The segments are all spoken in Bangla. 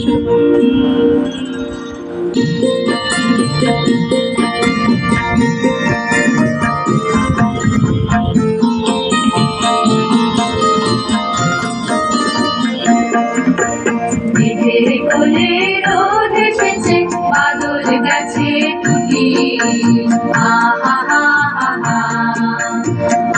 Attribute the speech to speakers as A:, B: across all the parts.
A: শুরু করি রোদ এসেছে বাদল গাছে আহা। হা হা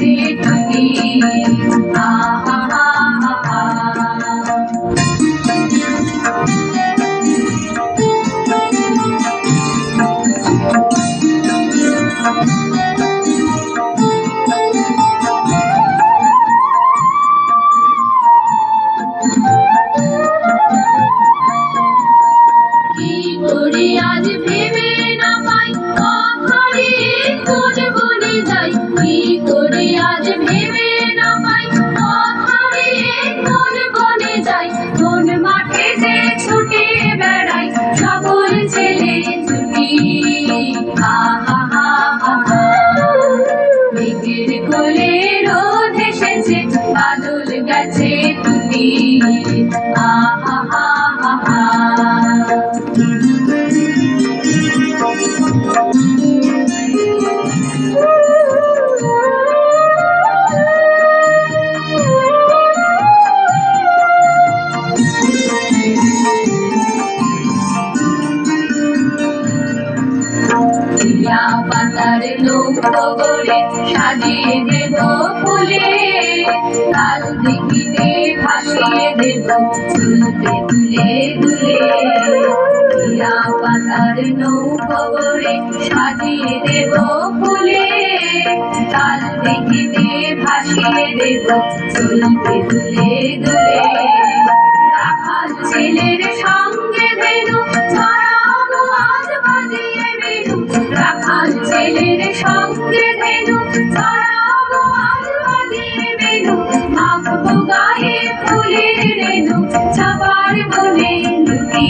A: গেছে টুটি Amen. পাতার নৌকো গড়ে সাজিয়ে দেব ফুলে। কাল দিঘিতে ভাসিয়ে দেব তুলতে তুলে তুলে। পাতার নৌকো গড়ে সাজিয়ে দেব ফুলে। কাল দিঘিতে ভাসিয়ে দেব তুলতে তুলে তুলে। ছেলের সঙ্গে সঙ্গে বেরু ছড়াবো আজ বাজিয়ে বেরু মাখবো গায়ে ফুলের রেণু ছাপার বনে লুটি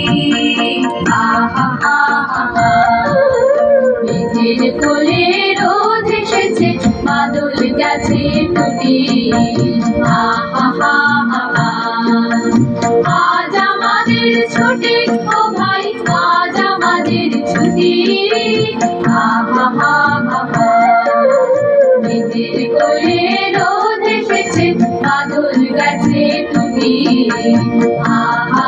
A: আহা হা হা হা কোলে রোদ এসেছে বাদল গেছে টুটি আহা হা হা হা আজ আমাদের ছুটি রোদ এসেছে বাদল টুটি আহা